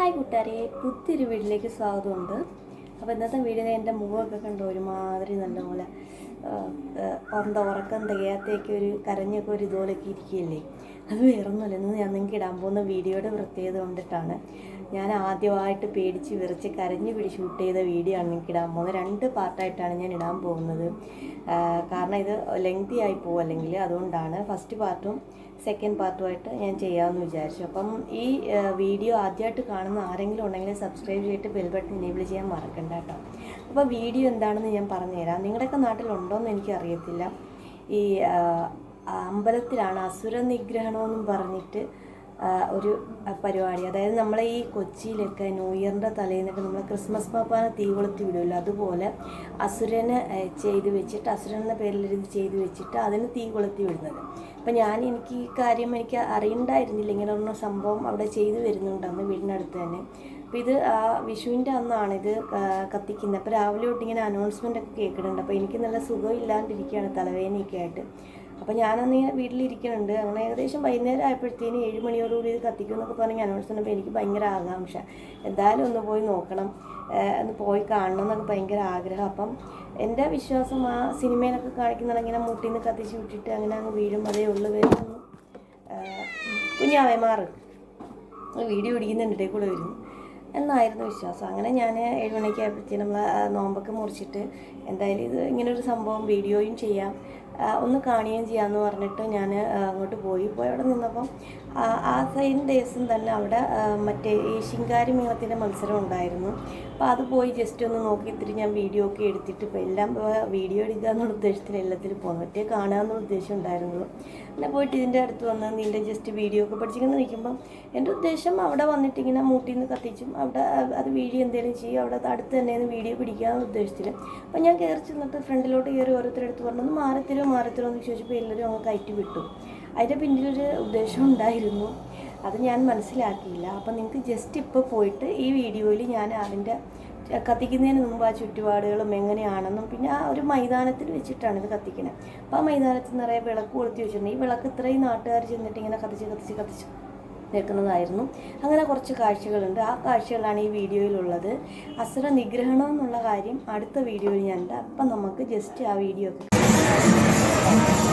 Hi കൂട്ടുകാരെ പുതിയൊരു വീട്ടിലേക്ക് സ്വാഗതമുണ്ട്. അപ്പോൾ ഇന്നത്തെ വീഡിയോ എന്റെ മുഖമൊക്കെ കണ്ടു ഒരുമാതിരി നല്ലപോലെ എന്താ ഉറക്കം തികയാത്തേക്ക് ഒരു കരഞ്ഞൊക്കെ ഒരു ഇതുപോലെയൊക്കെ ഇരിക്കുകയല്ലേ. അത് വേറൊന്നുമില്ല. ഇന്ന് ഞാൻ നിങ്ങൾക്ക് ഇടാൻ പോകുന്ന വീഡിയോയുടെ പ്രത്യേകത കൊണ്ടിട്ടാണ്. ഞാൻ ആദ്യമായിട്ട് പേടിച്ച് വിറച്ച് കരഞ്ഞു പിടി ഷൂട്ട് ചെയ്ത വീഡിയോ ആണ് നിങ്ങൾക്ക് ഇടാൻ പോകുന്നത്. രണ്ട് പാർട്ടായിട്ടാണ് ഞാൻ ഇടാൻ പോകുന്നത്. കാരണം ഇത് ലെങ്തി ആയി പോകും അല്ലെങ്കിൽ അതുകൊണ്ടാണ്. ഫസ്റ്റ് പാർട്ടും സെക്കൻഡ് പാർട്ടുമായിട്ട് ഞാൻ ചെയ്യാമെന്ന് വിചാരിച്ചു. അപ്പം ഈ വീഡിയോ ആദ്യമായിട്ട് കാണുന്ന ആരെങ്കിലും ഉണ്ടെങ്കിൽ സബ്സ്ക്രൈബ് ചെയ്തിട്ട് ബെൽ ബട്ടൺ എനേബിൾ ചെയ്യാൻ മറക്കണ്ട കേട്ടോ. അപ്പോൾ വീഡിയോ എന്താണെന്ന് ഞാൻ പറഞ്ഞുതരാം. നിങ്ങളുടെയൊക്കെ നാട്ടിലുണ്ടോയെന്ന് എനിക്കറിയത്തില്ല. ഈ അമ്പലത്തിലാണ് അസുര നിഗ്രഹണമെന്നും പറഞ്ഞിട്ട് ഒരു പരിപാടി. അതായത് നമ്മളെ ഈ കൊച്ചിയിലൊക്കെ ന്യൂ ഇയറിന്റെ തലേന്നൊക്കെ നമ്മൾ ക്രിസ്മസ് പാപ്പാന തീ കൊളുത്തി വിടുമല്ലോ അതുപോലെ അസുരനെ ചെയ്ത് വെച്ചിട്ട് അസുരൻ എന്ന പേരിൽ ഇത് ചെയ്ത് വെച്ചിട്ട് അതിന് തീ കൊളുത്തി വിടുന്നത്. അപ്പം ഞാൻ എനിക്ക് ഈ കാര്യം എനിക്ക് അറിയണ്ടായിരുന്നില്ല. ഇങ്ങനെ ഒരു സംഭവം അവിടെ ചെയ്തു വരുന്നുണ്ടെന്ന് വീടിനടുത്ത് തന്നെ. അപ്പോൾ ഇത് ആ വിഷുവിന്റെ അന്നാണ് ഇത് കത്തിക്കുന്നത്. അപ്പോൾ രാവിലെ തൊട്ട് ഇങ്ങനെ അനൗൺസ്മെന്റ് ഒക്കെ കേൾക്കുന്നുണ്ട്. അപ്പോൾ എനിക്ക് നല്ല സുഖമില്ലാണ്ടിരിക്കുകയാണ് തലവേദനയൊക്കെ ആയിട്ട്. അപ്പോൾ ഞാനന്ന് ഇങ്ങനെ വീട്ടിലിരിക്കുന്നുണ്ട്. അങ്ങനെ ഏകദേശം വൈകുന്നേരം ആയപ്പോഴത്തേന് ഏഴ് മണിയോടുകൂടി ഇത് കത്തിക്കും എന്നൊക്കെ പറഞ്ഞ് അനൗൺസ് അപ്പോൾ എനിക്ക് ഭയങ്കര ആകാംക്ഷ. എന്തായാലും ഒന്ന് പോയി നോക്കണം. ഒന്ന് പോയി കാണണം എന്നൊക്കെ ഭയങ്കര ആഗ്രഹം. അപ്പം എന്റെ വിശ്വാസം ആ സിനിമയിലൊക്കെ കാണിക്കുന്നത് ഇങ്ങനെ മുട്ടിന്ന് കത്തിച്ച് വിട്ടിട്ട് അങ്ങനെ അങ്ങ് വീഴും. അതേ ഉള്ളു. വരുന്നു കുഞ്ഞാവേ മാറ് വീഡിയോ പിടിക്കുന്നുണ്ടേ കൂടെ വരുന്നു. എന്നായിരുന്നു വിശ്വാസം. അങ്ങനെ ഞാൻ ഏഴ് മണിക്ക് നമ്മൾ നോമ്പൊക്കെ മുറിച്ചിട്ട് എന്തായാലും ഇത് ഇങ്ങനൊരു സംഭവം വീഡിയോയും ചെയ്യാം. ഒന്ന് കാണുകയും ചെയ്യാമെന്ന് പറഞ്ഞിട്ട് ഞാൻ അങ്ങോട്ട് പോയി. പോയി അവിടെ നിന്നപ്പം ആ, സെയിം ദിവസം തന്നെ അവിടെ മറ്റേ ഈ ശിങ്കാരി മേളത്തിന്റെ മത്സരം ഉണ്ടായിരുന്നു. അപ്പോൾ അത് പോയി ജസ്റ്റ് ഒന്ന് നോക്കി ഇത്തിരി ഞാൻ വീഡിയോ ഒക്കെ എടുത്തിട്ട് ഇപ്പോൾ എല്ലാം വീഡിയോ എടുക്കുക എന്നുള്ള ഉദ്ദേശത്തിൽ എല്ലാത്തിലും പോകുന്നു മറ്റേ കാണുക എന്നുള്ള ഉദ്ദേശം ഉണ്ടായിരുന്നുള്ളൂ അങ്ങനെ പോയിട്ട് ഇതിന്റെ അടുത്ത് വന്ന് നിന്റെ ജസ്റ്റ് വീഡിയോ ഒക്കെ പഠിച്ചിങ്ങനെ നിൽക്കുമ്പം എന്റെ ഉദ്ദേശം അവിടെ വന്നിട്ട് ഇങ്ങനെ നിന്ന് കത്തിച്ചും അവിടെ അത് വീഡിയോ എന്തെങ്കിലും ചെയ്യും അവിടെ അടുത്ത് തന്നെ വീഡിയോ പിടിക്കുക എന്നുള്ള ഉദ്ദേശത്തിൽ. അപ്പോൾ ഞാൻ കയറി ചെന്നിട്ട് ഫ്രണ്ടിലോട്ട് കയറി ഓരോരുത്തരെടുത്ത് പറഞ്ഞു ഒന്ന് മാറത്തിലോ മാറത്തിലോ എന്ന് ചോദിച്ചപ്പോൾ എല്ലാവരും അങ്ങ് കയറ്റി വിട്ടു. അതിന്റെ പിന്നിലൊരു ഉദ്ദേശം ഉണ്ടായിരുന്നു. അത് ഞാൻ മനസ്സിലാക്കിയില്ല. അപ്പം നിങ്ങൾക്ക് ജസ്റ്റ് ഇപ്പോൾ പോയിട്ട് ഈ വീഡിയോയിൽ ഞാൻ അതിന്റെ കത്തിക്കുന്നതിന് മുമ്പ് ആ ചുറ്റുപാടുകളും എങ്ങനെയാണെന്നും പിന്നെ ആ ഒരു മൈതാനത്തിൽ വെച്ചിട്ടാണ് ഇത് കത്തിക്കുന്നത് അപ്പോൾ ആ മൈതാനത്തിൽ നിറയെ വിളക്ക് കൊളുത്തി വെച്ചിട്ടുണ്ട്. ഈ വിളക്ക് ഇത്രയും നാട്ടുകാർ ചെന്നിട്ട് ഇങ്ങനെ കത്തിച്ച് കത്തിച്ച് കത്തിച്ച് നിൽക്കുന്നതായിരുന്നു. അങ്ങനെ കുറച്ച് കാഴ്ചകളുണ്ട്. ആ കാഴ്ചകളാണ് ഈ വീഡിയോയിലുള്ളത്. അസുര നിഗ്രഹണം എന്നുള്ള കാര്യം അടുത്ത വീഡിയോയിൽ ഞാൻ അപ്പം നമുക്ക് ജസ്റ്റ് ആ വീഡിയോ ഒക്കെ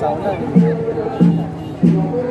sáu này